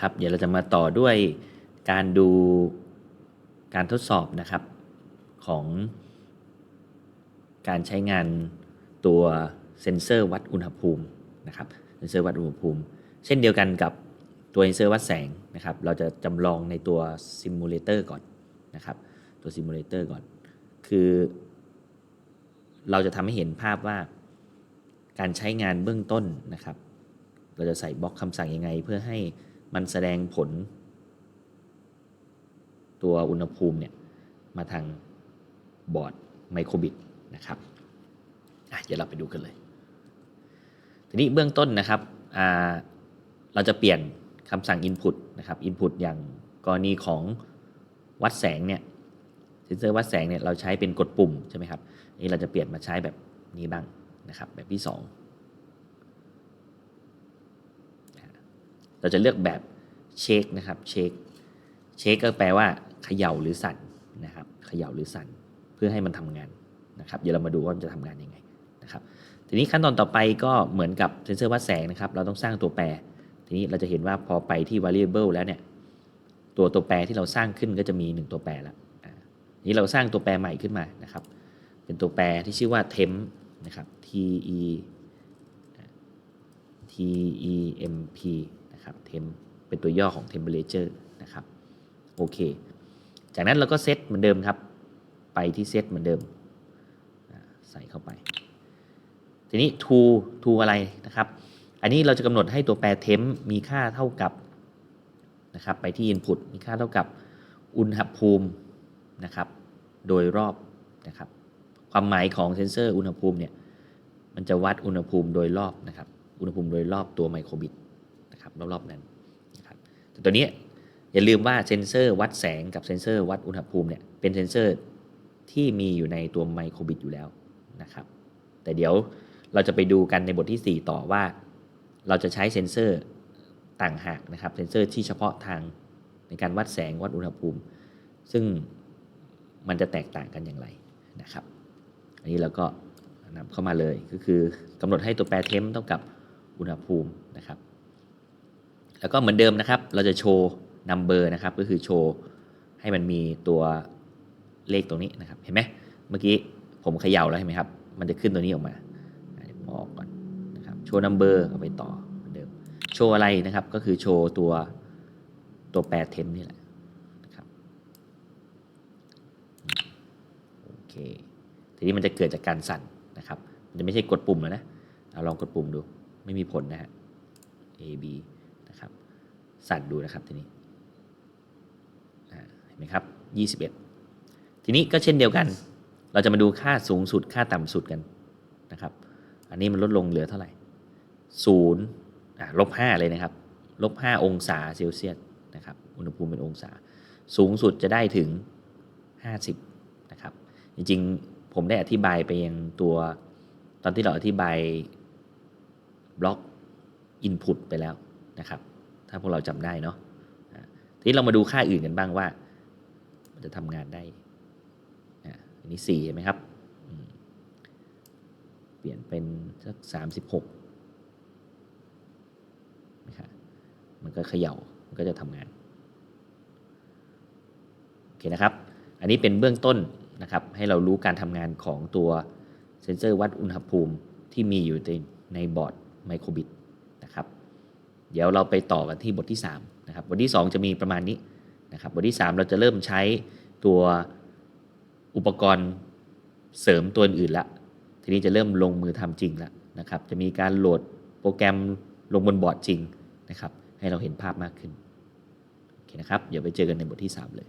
ครับ เดี๋ยวเราจะมาต่อด้วยการดูการทดสอบนะครับของการใช้งานตัวเซ็นเซอร์วัดอุณหภูมินะครับเซ็นเซอร์วัดอุณหภูมิ เช่นเดียวกันกับตัวเซ็นเซอร์วัดแสงนะครับเราจะจำลองในตัวซิมูเลเตอร์ก่อนนะครับตัวซิมูเลเตอร์ก่อน คือเราจะทำให้เห็นภาพว่าการใช้งานเบื้องต้นนะครับ เราจะใส่บล็อกคำสั่งยังไงเพื่อให้ มันแสดงผล ตัวอุณหภูมิเนี่ยมาทางบอร์ดไมโครบิตนะครับเดี๋ยวเราไปดูกันเลย ทีนี้เบื้องต้นนะครับ เราจะเปลี่ยนคำสั่ง Input นะครับ Input อย่างกรณีของวัดแสงเนี่ยเซนเซอร์วัดแสงเนี่ยเราใช้เป็นกดปุ่มใช่ไหมครับ นี่เราจะเปลี่ยนมาใช้แบบนี้บ้างนะครับ แบบที่ 2 เราจะเลือกแบบเช็คนะครับเช็คเช็คก็แปลว่าเขย่าหรือสั่นนะครับเขย่าหรือสั่นเพื่อให้มันทำงานนะครับเดี๋ยวเรามาดูว่ามันจะทำงานยังไงนะครับทีนี้ขั้นตอนต่อไปก็เหมือนกับเซนเซอร์วัดแสงนะครับ เราต้องสร้างตัวแปร ทีนี้เราจะเห็นว่าพอไปที่ variable แล้วเนี่ยตัวตัวแปรที่เราสร้างขึ้นก็จะมี 1 ตัวแปรแล้วนี้เราสร้างตัวแปรใหม่ขึ้นมานะครับ เป็นตัวแปรที่ชื่อว่า temp นะครับ t e t e m p นะครับ temp เป็นตัวย่อของ temperature นะครับโอเค จากนั้นเราก็เซตเหมือนเดิมครับ ไปที่เซตเหมือนเดิม ใส่เข้าไป ทีนี้ to to อะไรนะครับ อันนี้เราจะกำหนดให้ตัวแปร temp มีค่าเท่ากับนะครับไปที่ input มีค่าเท่ากับอุณหภูมินะครับ โดยรอบนะครับ ความหมายของเซนเซอร์อุณหภูมิเนี่ย มันจะวัดอุณหภูมิโดยรอบนะครับ อุณหภูมิโดยรอบตัวไมโครบิต นะครับรอบๆนั้นนะครับแต่ตัวนี้อย่าลืมว่าเซนเซอร์วัดแสงกับเซนเซอร์วัดอุณหภูมิเนี่ยเป็นเซนเซอร์ที่มีอยู่ในตัวไมโครบิตอยู่แล้วนะครับแต่เดี๋ยวเราจะไปดูกันในบทที่ 4 ต่อว่า เราจะใช้เซนเซอร์ต่างหากนะครับเซนเซอร์ที่เฉพาะทางในการวัดแสงวัดอุณหภูมิ ซึ่งมันจะแตกต่างกันอย่างไรนะครับ อันนี้เราก็นำเข้ามาเลยก็คือกำหนดให้ตัวแปรเทมเท่ากับอุณหภูมินะครับ แล้วก็เหมือนเดิมนะครับ เราจะโชว์นัมเบอร์นะครับ ก็คือโชว์ให้มันมีตัวเลขตรงนี้นะครับ เห็นไหมเมื่อกี้ผมเขย่าแล้วเห็นไหมครับ มันจะขึ้นตัวนี้ออกมาออกก่อนนะครับ โชว์นัมเบอร์เอาไปต่อเหมือนเดิม โชว์อะไรนะครับ ก็คือโชว์ตัวตัวแปรเทมนี่แหละคทีนี้มันจะเกิดจากการสั่นนะครับ มันจะไม่ใช่กดปุ่มแล้วนะ เราลองกดปุ่มดู ไม่มีผลนะฮะ A B นะครับ สั่นดูนะครับทีนี้เห็นไหมครับ 21 ทีนี้ก็เช่นเดียวกัน เราจะมาดูค่าสูงสุดค่าต่ำสุดกันนะครับ อันนี้มันลดลงเหลือเท่าไหร่ศูนย์ลบห้าเลยนะครับลบห้าองศาเซลเซียสนะครับอุณหภูมิเป็นองศา สูงสุดจะได้ถึง 50นะครับจริงๆ ผมได้อธิบายไปยังตัวตอนที่เราอธิบายบล็อก Input ไปแล้วนะครับ ถ้าพวกเราจำได้เนาะทีนี้เรามาดูค่าอื่นกันบ้างว่า มันจะทำงานได้อันนี้4เห็นไหมครับ เปลี่ยนเป็นสักสามสิบหกนะครับมันก็เขย่ามันก็จะทำงานโอเคนะครับ อันนี้เป็นเบื้องต้นนะครับ ให้เรารู้การทำงานของตัวเซนเซอร์วัดอุณหภูมิที่มีอยู่ในในบอร์ดไมโครบิตนะครับ เดี๋ยวเราไปต่อกันที่บทที่3นะครับบทที่ 2 จะมีประมาณนี้นะครับบทที่ 3 เราจะเริ่มใช้ตัวอุปกรณ์เสริมตัวอื่นละทีนี้จะเริ่มลงมือทำจริงแล้วนะครับ จะมีการโหลดโปรแกรมลงบนบอร์ดจริงนะครับ ให้เราเห็นภาพมากขึ้นโอเคนะครับ เดี๋ยวไปเจอกันในบทที่ 3 เลย